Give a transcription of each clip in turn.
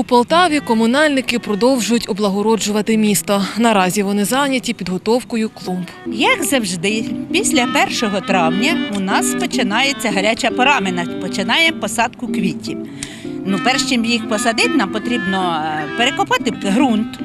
У Полтаві комунальники продовжують облагороджувати місто. Наразі вони зайняті підготовкою клумб. Як завжди, після 1 травня у нас починається гаряча порамина. Ми починаємо посадку квітів. Ну, перш чим їх посадити, нам потрібно е, перекопати ґрунт,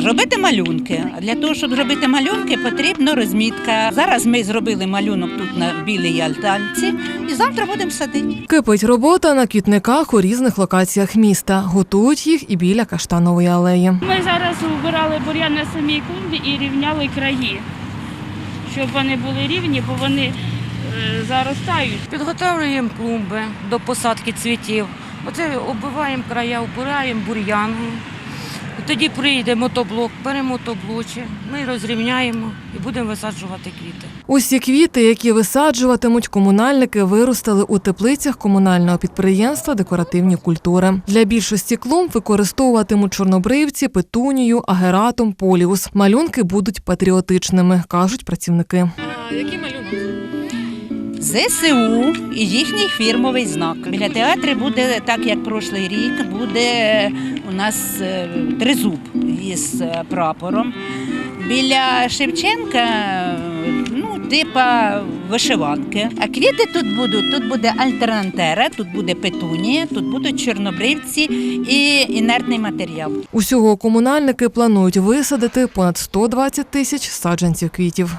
зробити малюнки. А для того, щоб зробити малюнки, потрібна розмітка. Зараз ми зробили малюнок тут на білій альтанці, і завтра будемо садити. Кипить робота на квітниках у різних локаціях міста. Готують їх і біля каштанової алеї. Ми зараз убирали бур'ян на самій клумбі і рівняли краї, щоб вони були рівні, бо вони е, заростають. Підготовлюємо клумби до посадки цвітів. Оце оббиваємо края, убираємо бур'ян. І Тоді прийде мотоблок, беремо мотоблочі, ми розрівняємо і будемо висаджувати квіти. Усі квіти, які висаджуватимуть комунальники, виростили у теплицях комунального підприємства Декоративні культури. Для більшості клумб використовуватимуть чорнобривці, петунію, агератум, поліус. Малюнки будуть патріотичними, кажуть працівники. А які малюнки? ЗСУ і їхній фірмовий знак. Біля театру буде, так як прошлий рік, буде у нас е, тризуб із е, прапором. Біля Шевченка, ну, типа вишиванки. А квіти тут будуть. Тут буде альтернантера, тут буде петунія, тут будуть чорнобривці і інертний матеріал. Усього комунальники планують висадити понад 120 тисяч саджанців квітів.